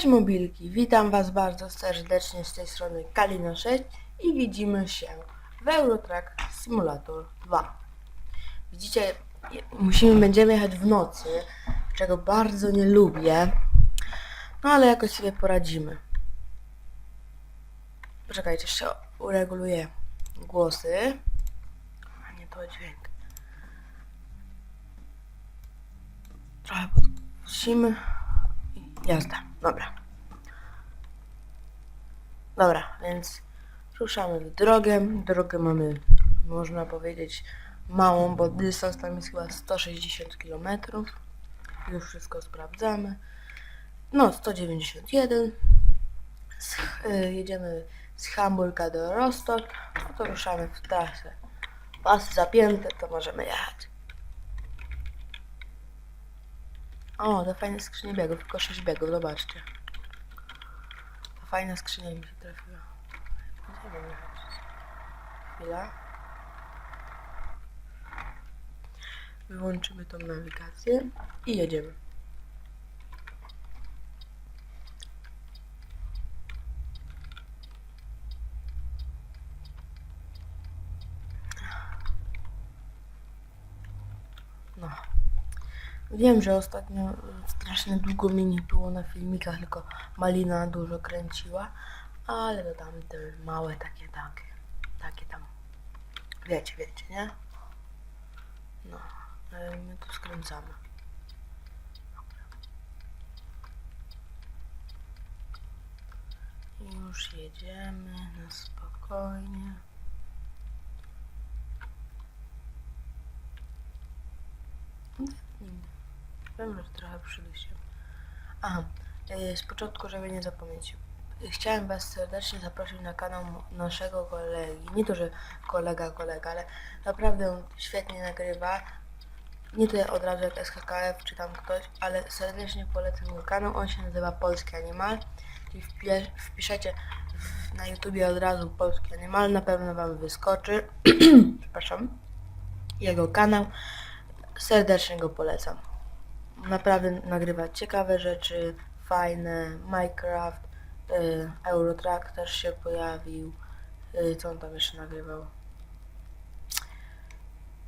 Cześć mobilki, witam was bardzo serdecznie z tej strony Kalina 6 i widzimy się w Eurotrack Simulator 2. Widzicie, musimy, będziemy jechać w nocy, czego bardzo nie lubię, no ale jakoś sobie poradzimy. Poczekajcie, jeszcze ureguluję głosy, a nie to dźwięk. Trochę podkusimy. Jazda, dobra. Dobra, więc ruszamy w drogę. Drogę mamy, można powiedzieć, małą, bo dystans tam jest chyba 160 km. Już wszystko sprawdzamy. No, 191. Z, y, jedziemy z Hamburga do Rostock. No to ruszamy w trasę. Pasy zapięte, to możemy jechać. O, to fajne skrzynie biegów, tylko 6 biegów, zobaczcie. To fajna skrzynia mi się trafiła. Będziemy jechać. Chwila. Wyłączymy tą nawigację i jedziemy. No. Wiem, że ostatnio strasznie długo mi nie było na filmikach, tylko Malina dużo kręciła, ale to tam te małe takie, takie, takie tam, wiecie, wiecie, nie? No, ale my tu skręcamy. I Już jedziemy na spokojnie. Trochę przydusiłem. Aha, z początku, żeby nie zapomnieć. Chciałem Was serdecznie zaprosić na kanał naszego kolegi. Nie to, że kolega, kolega, ale naprawdę świetnie nagrywa. Nie tyle od razu jak SKKF czy tam ktoś, ale serdecznie polecam jego kanał. On się nazywa Polski Animal. I wpie- wpiszecie na YouTubie od razu Polski Animal, na pewno Wam wyskoczy. Przepraszam. Jego kanał. Serdecznie go polecam. Naprawdę nagrywa ciekawe rzeczy, fajne. Minecraft, y, Eurotrack też się pojawił. Y, co on tam jeszcze nagrywał?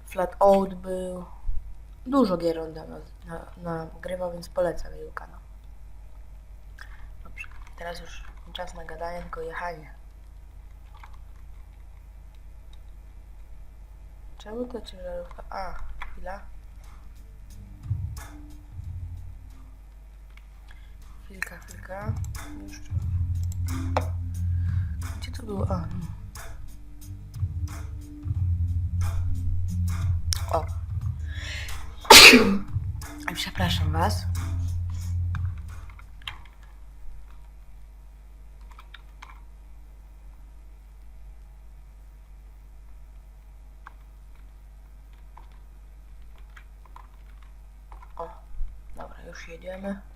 Flat Out był. Dużo gier on tam na, na, nagrywał, więc polecam jego kanał. Dobrze, teraz już czas na gadanie, tylko jechanie. Czemu to ciężarówka? A, chwila. Chwilka, chwilka. Już. Gdzie to było? A. mm. O. Przepraszam was. O, dobra, już jedziemy.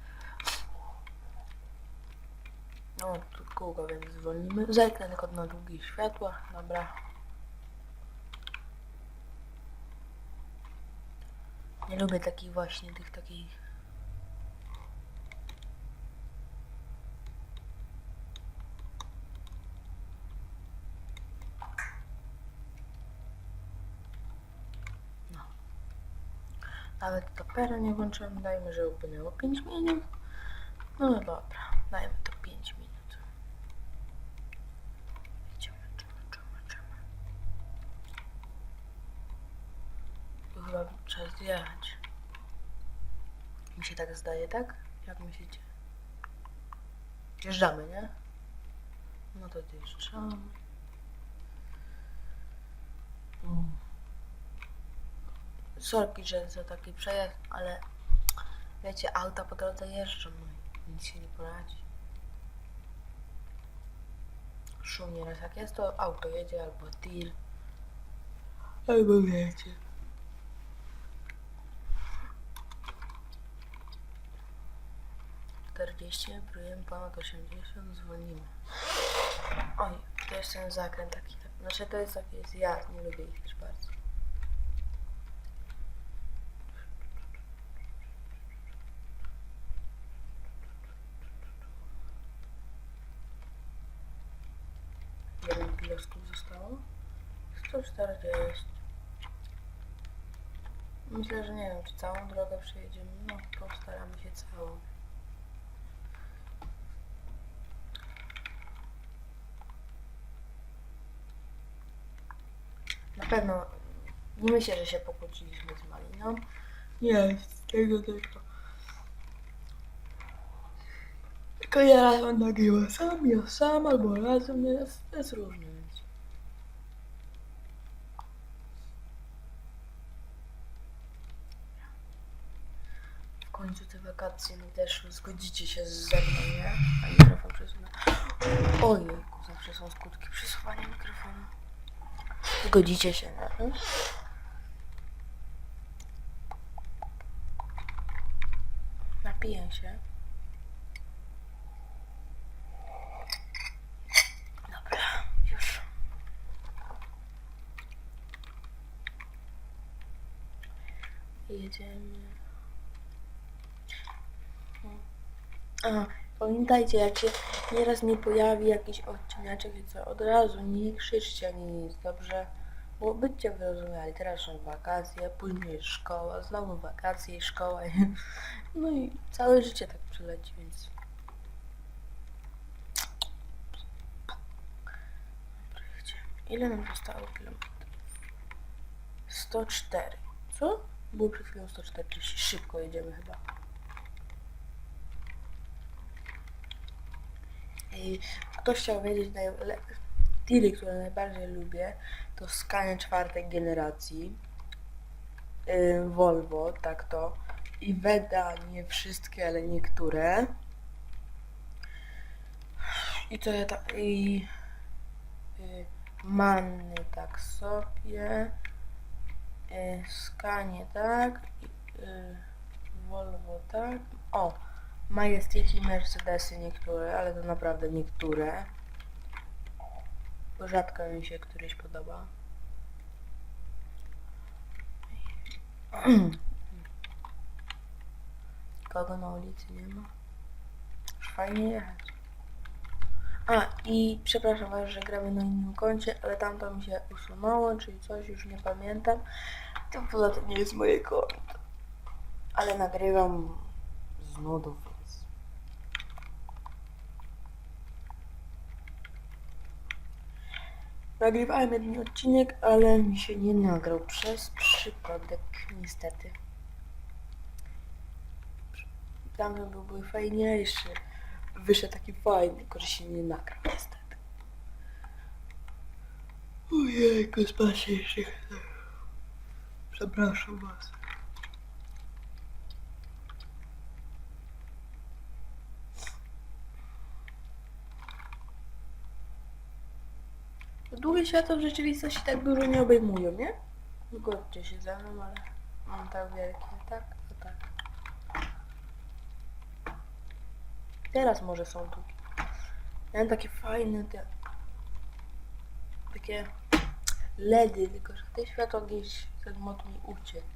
No, tu kółko, więc zwolnimy. Zerknę tylko na długich światłach, dobra. Nie lubię takich właśnie, tych takich... No. Nawet topera nie włączyłem, dajmy, że upłynęło 5 minut. No dobra, dajmy to 5 minut. Idziemy, czemy, czemy, czemy. Tu chyba trzeba zjechać. Mi się tak zdaje, tak? Jak myślicie? Wjeżdżamy, nie? No to zjeżdżamy. Sorki, że za taki przejazd, ale wiecie, auta po drodze jeżdżą, no nic się nie poradzi. Szum nieraz jak jest, to auto jedzie albo tir. Albo wiecie. 40, próbujemy bank 80, zwolnimy. Oj, to jest ten zakręt taki. Znaczy to jest taki zjazd, nie lubię ich też bardzo. Jeden pilosków zostało. 140. Myślę, że nie wiem, czy całą drogę przejedziemy. No, postaramy się całą. Na pewno nie myślę, że się pokłóciliśmy z Maliną. Nie, z tego tylko. Tylko ja razem nagrywam sam, ja sam albo razem, no jest, jest różnie. W końcu te wakacje mi też zgodzicie się ze mną, nie? A mikrofon przesunę. Ojejku, zawsze są skutki przesuwania mikrofonu. Zgodzicie się na to? Napiję się. Jedziemy. A, pamiętajcie, jak się nieraz nie pojawi jakiś odcineczek, co od razu nie krzyczcie ani nic, dobrze? Bo bycie wyrozumiali, teraz są wakacje, później jest szkoła, znowu wakacje i szkoła. No i całe życie tak przyleci, więc... Ile nam zostało kilometrów? 104. Co? Było przed chwilą 140. Szybko jedziemy chyba. I ktoś chciał wiedzieć, najle- tiry, które najbardziej lubię, to Scania czwartej generacji, yy, Volvo, tak to, i Veda, nie wszystkie, ale niektóre. I to ja ta, i yy, Manny tak sobie, yy, Scanie tak, yy, Volvo tak, o, Majestiki Mercedesy niektóre, ale to naprawdę niektóre. Bo rzadko mi się któryś podoba. Kogo na ulicy nie ma? Już fajnie jechać. A, i przepraszam was, że gramy na innym koncie, ale tamto mi się usunęło, czyli coś, już nie pamiętam. To poza tym nie jest moje konto. Ale nagrywam z nudów, więc... Nagrywałem jeden odcinek, ale mi się nie nagrał przez przypadek, niestety. Tamten byłby fajniejszy. Wyszedł taki fajny, tylko że się nie nagrał, niestety. Ojejku, spasie się. Przepraszam was. Długie światła w rzeczywistości tak dużo nie obejmują, nie? Zgodźcie się ze mną, ale mam tak wielkie, tak? To tak. Teraz może są tu. Ja mam takie fajne te... Takie LEDy, tylko że te światło gdzieś ten mod mi uciekł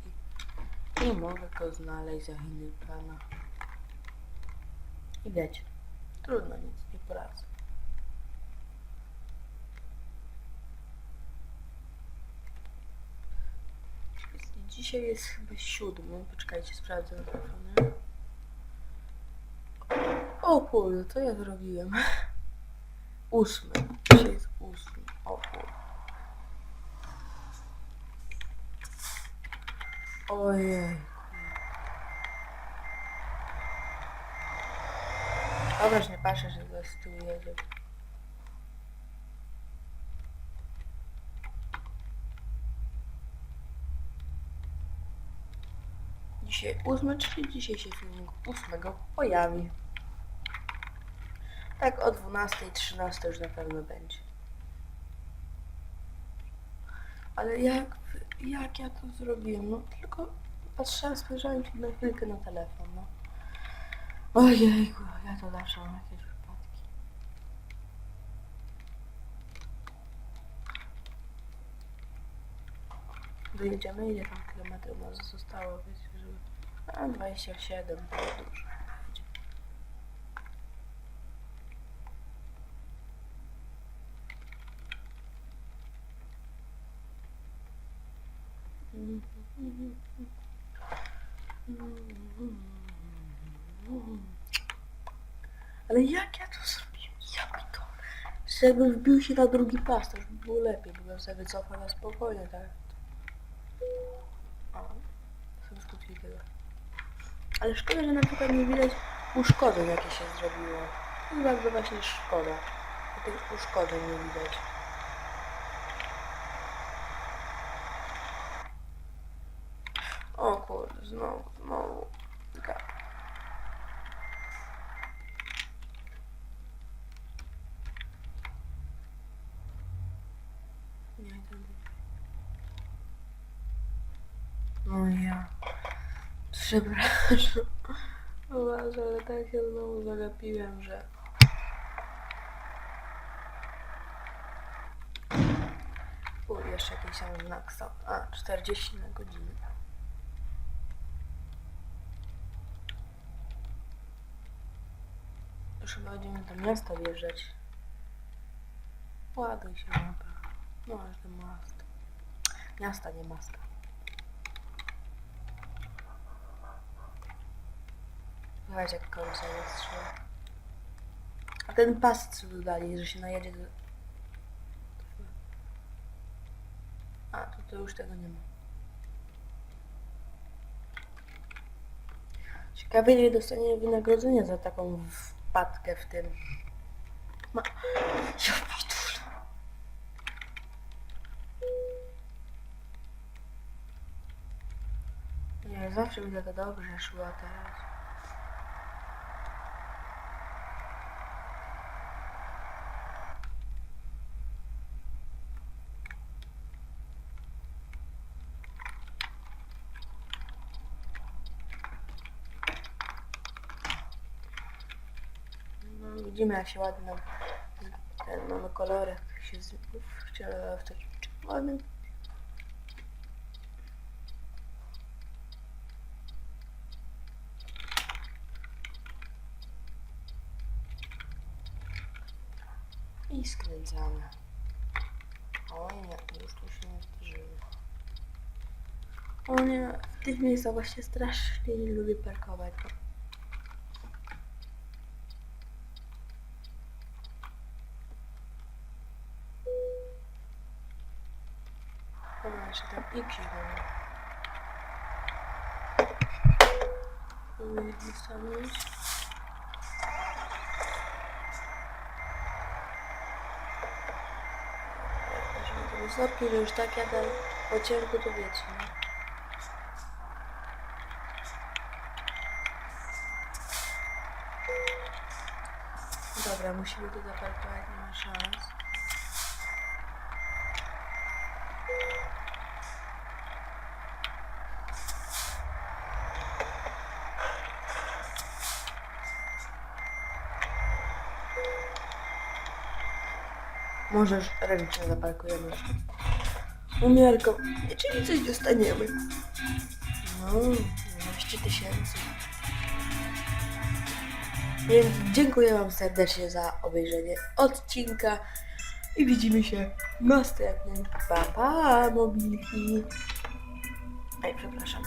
i nie mogę go znaleźć za inny pana. I trudno nic, nie poradzę. Dzisiaj jest chyba siódmy. Poczekajcie, sprawdzę na. O kurde, co ja zrobiłem? Ósmy. Dzisiaj jest ósmy. O kurde. Ojej. Dobra, już nie patrzę, że go z tyłu jedzie. Dzisiaj ósmy, czyli dzisiaj się filmik ósmego pojawi. Tak o 12.13 już na pewno będzie. Ale jak, jak ja to zrobiłem? No tylko patrzyłem, spojrzałem na chwilkę na telefon, no. Ojejku, ja to zawsze mam jakieś wypadki. Dojedziemy, ile tam kilometrów nas zostało, wiecie. A 27 było dużo. Ale jak ja to zrobiłem? Jak to? Że wbił się na drugi pas, to już by było lepiej, bym sobie wycofał na spokojnie, tak? O, sobie skupiłem. Ale szkoda, że na przykład nie widać uszkodzeń, jakie się zrobiło. No bardzo właśnie szkoda. Tych uszkodzeń nie widać. O kurde, znowu, znowu. Nie, tędy. No ja. Przepraszam. Uważaj, ale tak się znowu zagapiłem, że... U, jeszcze jakiś tam znak stał. A, 40 na godzinę. Już chyba będziemy do miasta wjeżdżać. Ładuj się mapa. No, aż do miasta. Miasta, nie masta. Słuchajcie, jak końca jest strzela. A ten pas co dodali, że się najedzie do... A, to, to już tego nie ma. Ciekawe, ile dostanie wynagrodzenia za taką wpadkę w tym. Ma... Ja pitule. Nie, zawsze mi to dobrze szło a teraz. No, widzimy jak się nam ten, mamy kolory, jak się z, wciela w takim ładnym. I skręcamy. O nie, już tu się nie zderzymy. O nie, w tych miejscach właśnie strasznie nie lubię parkować. Stanąć. Żeby to wysoko, że już tak jadę po ciemku, to wiecie, nie? Dobra, musimy tu zaparkować, nie ma szans. Możesz ręcznie zaparkujemy. Umiarką. Czyli coś dostaniemy. No, 12 tysięcy. Więc dziękuję Wam serdecznie za obejrzenie odcinka i widzimy się następnym. Pa, pa, mobilki. Ej, przepraszam.